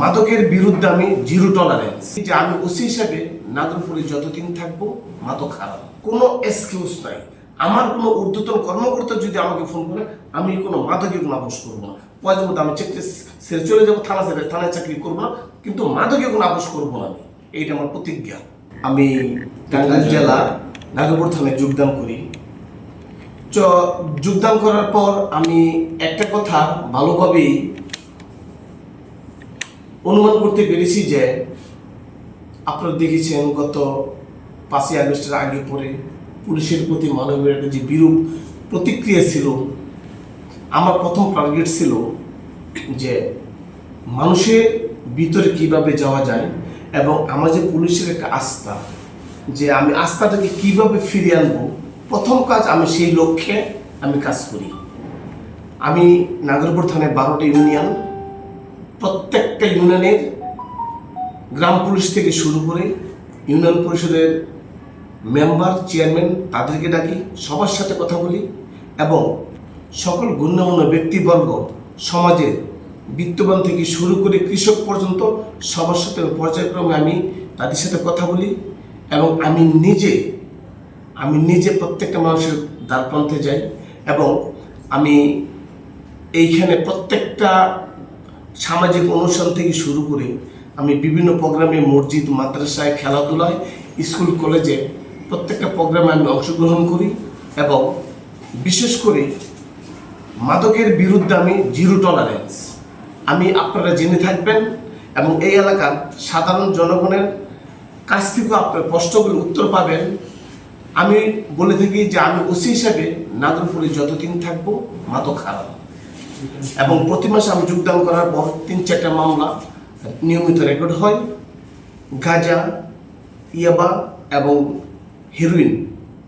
মাদকের বিরুদ্ধে আমি জিরো টলারেন্স যে আমি ওসি হিসাবে নাগরপুরে যতদিন থাকব, মাদক খারাপ কোনো এক্সকিউজ নাই। আমার কোনো ঊর্ধ্বতন কর্মকর্তা যদি আমাকে ফোন করে, আমি কোনো মাদকে কোনো আপোষ করব না। প্রয়োজন মতো আমি চেকতে ছেড়ে চলে যাব, থানা ছেড়ে থানায় চাকরি করব না, কিন্তু মাদকে কোনো আপোষ করব না আমি। এইটা আমার প্রতিজ্ঞা। আমি টাঙ্গাইল জেলা নাগরপুর থানায় যোগদান করি। যোগদান করার পর আমি একটা কথা ভালোভাবেই অনুমান করতে পেরেছি যে আপনারা দেখেছেন গত পাঁচই আগস্টের আগে পরে পুলিশের প্রতি মানবের যে বিরূপ প্রতিক্রিয়া ছিল, আমার প্রথম টার্গেট ছিল যে মানুষের ভিতরে কীভাবে যাওয়া যায় এবং আমার যে পুলিশের একটা আস্থা যে আমি আস্থাটাকে কীভাবে ফিরিয়ে আনব, প্রথম কাজ আমি সেই লক্ষ্যে আমি কাজ করি। আমি নাগরপুর থানায় বারোটা ইউনিয়ন প্রত্যেকটা ইউনিয়নের গ্রাম পুলিশ থেকে শুরু করে ইউনিয়ন পরিষদের মেম্বার, চেয়ারম্যান তাদেরকে ডাকি, সবার সাথে কথা বলি এবং সকল গণ্যমান্য ব্যক্তিবর্গ, সমাজের বিত্তবান থেকে শুরু করে কৃষক পর্যন্ত সবার সাথে পর্যায়ক্রমে আমি তাদের সাথে কথা বলি এবং আমি নিজে আমি নিজে প্রত্যেকটা মানুষের দ্বারপ্রান্তে যাই এবং আমি এইখানে প্রত্যেকটা সামাজিক অনুষ্ঠান থেকে শুরু করে আমি বিভিন্ন প্রোগ্রামে মসজিদ, মাদ্রাসায়, খেলাধুলায়, স্কুল, কলেজে প্রত্যেকটা প্রোগ্রামে আমি অংশগ্রহণ করি এবং বিশেষ করে মাদকের বিরুদ্ধে আমি জিরো টলারেন্স আমি আপনারা জেনে থাকবেন এবং এই এলাকার সাধারণ জনগণের কাছ থেকেও আপনার প্রশ্নগুলো উত্তর পাবেন। আমি বলে থাকি যে আমি ওসি হিসাবে নাগরপুরে যতদিন থাকব মাদক হারাম এবং প্রতি মাসে আমি যোগদান করার পর তিন চারটা মামলা নিয়মিত রেকর্ড হয়। গাঁজা, ইয়াবা এবং হেরোইন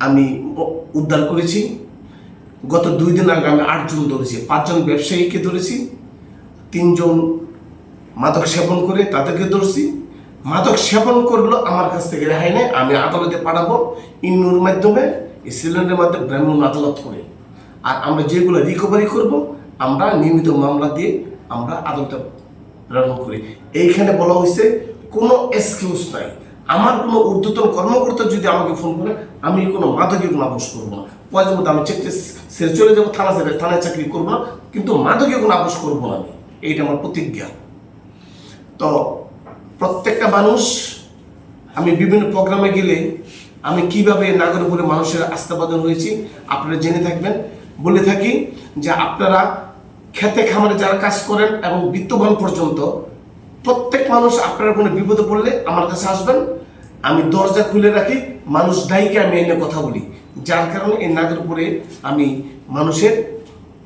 আমি উদ্ধার করেছি। গত দুই দিন আগে আমি আটজন ধরেছি পাঁচজন ব্যবসায়ীকে ধরেছি তিনজন মাদক সেবন করে তাদেরকে ধরছি। মাদক সেবন করল আমার কাছ থেকে রেহাই নেই আমি আদালতে পাঠাবো ইন্নুর মাধ্যমে সিলিন্ডারের মাধ্যমে ব্রাহ্মণ আদালত করে। আর আমরা যেগুলো রিকভারি করব আমরা নিয়মিত মামলা দিয়ে আমরা আদালতে প্রেরণ করি। এইখানে বলা হয়েছে কোনো এক্সকিউজ নাই। আমার কোনো ঊর্ধ্বতন কর্মকর্তা যদি আমাকে ফোন করে, আমি কোনো মাদকে কোনো আপোষ করব না। প্রয়োজন মতো আমি ছেড়ে চলে যাব, থানা ছেড়ে থানায় চাকরি করব না, কিন্তু মাদকে কোনো আপোষ করব না আমি। এইটা আমার প্রতিজ্ঞা। তো প্রত্যেকটা মানুষ, আমি বিভিন্ন প্রোগ্রামে গেলে আমি কীভাবে নাগরপুরে মানুষের আস্থাবাদন হয়েছি, আপনারা জেনে থাকবেন। বলে থাকি যে আপনারা খেতে খামারে যারা কাজ করেন এবং বিত্তবান পর্যন্ত, প্রত্যেক মানুষ আপনারা কোনো বিপদে পড়লে আমার কাছে আসবেন। আমি দরজা খুলে রাখি, মানুষ দায়ীকে আমি এনে কথা বলি। যার কারণে এই নাগরপুরে আমি মানুষের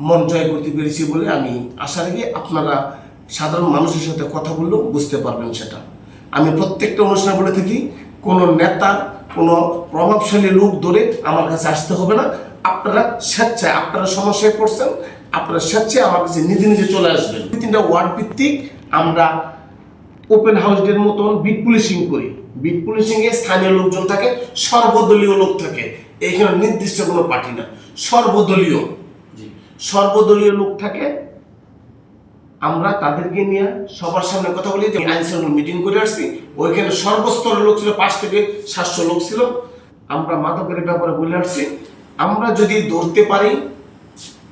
মন জয় করতে পেরেছি বলে আমি আশা রাখি আপনারা সাধারণ মানুষের সাথে কথা বললেও বুঝতে পারবেন সেটা। আমি প্রত্যেকটা অনুষ্ঠানে বলে থাকি, কোনো নেতা, কোনো প্রভাবশালী লোক ধরে আমার কাছে আসতে হবে না। আপনারা স্বেচ্ছায় আপনারা সমস্যায় পড়ছেন আপনারা স্বেচ্ছায় আমার কাছে নিজে নিজে চলে আসবেন। দুই তিনটা ওয়ার্ড ভিত্তিক আমরা ওপেন হাউসদের মতন বিট পুলিশিং করি। বিট পুলিশিং এ স্থানীয় লোকজন থাকে সর্বদলীয় লোক থাকে। এইখানে নির্দিষ্ট কোনো পার্টি না। সর্বদলীয়। সর্বদলীয় লোক থাকে। আমরা তাদেরকে নিয়ে সবার সামনে কথা বলি যে আইন শৃঙ্খলা মিটিং করে আসছি। ওইখানে সর্বস্তরের লোক ছিল পাঁচ থেকে সাতশো লোক ছিল। আমরা মাদকের ব্যাপারে বলে আসছি। আমরা যদি ধরতে পারি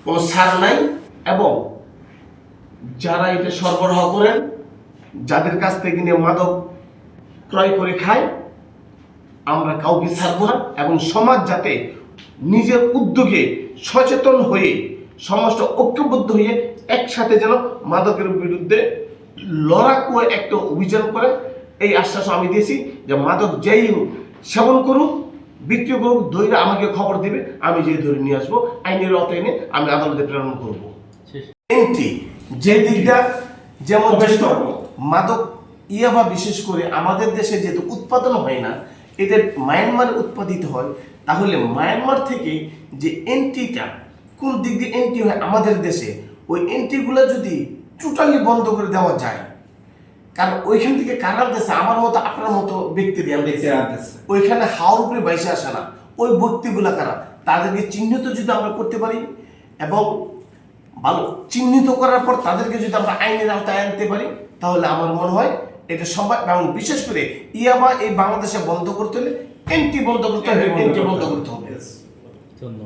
কোনো ছাড় নাই, এবং যারা এটা সরবরাহ করেন, যাদের কাছ থেকে নিয়ে মাদক ক্রয় করে খায়, আমরা কাউকে ছাড়বো না, এবং সমাজ যাতে নিজের উদ্যোগে সচেতন হয়ে, সমস্ত ঐক্যবদ্ধ হয়ে একসাথে যেন মাদকের বিরুদ্ধে লড়াকু একটা অভিযান করে, এই আশ্বাস আমি দিয়েছি যে মাদক যেই সেবন করুক বিক্রি করুক ধরে আমাকে খবর দিবে আমি যে ধরে নিয়ে আসব আইনের অত এনে আমি আদালতে প্রেরণ করব। এন্ট্রি যে দিকটা যেমন মাদক ইয়াবা বিশেষ করে আমাদের দেশে যেহেতু উৎপাদন হয় না এদের মায়ানমারে উৎপাদিত হয় তাহলে মায়ানমার থেকে যে এন্ট্রিটা কোন দিক দিয়ে এন্ট্রি হয় আমাদের দেশে ওই এন্ট্রিগুলো যদি টোটালি বন্ধ করে দেওয়া যায় কারণ ওইখান থেকে কারার দেশে আমার মতো আপনার মতো ব্যক্তি দিয়ে আমরা দেখছি, ওইখানে হাওর উপরে বাইসে আসে না। ওই ব্যক্তিগুলা কারা? তাদেরকে চিহ্নিত যদি আমরা করতে পারি এবং ভালো চিহ্নিত করার পর তাদেরকে যদি আমরা আইনের আওতায় আনতে পারি তাহলে আমার মনে হয় এটা সম্ভব। এবং বিশেষ করে ইয়াবা এই বাংলাদেশে বন্ধ করতে হলে এন্টি বন্ধ করতে হবে। এন্টি বন্ধ করতে হবে। ধন্যবাদ।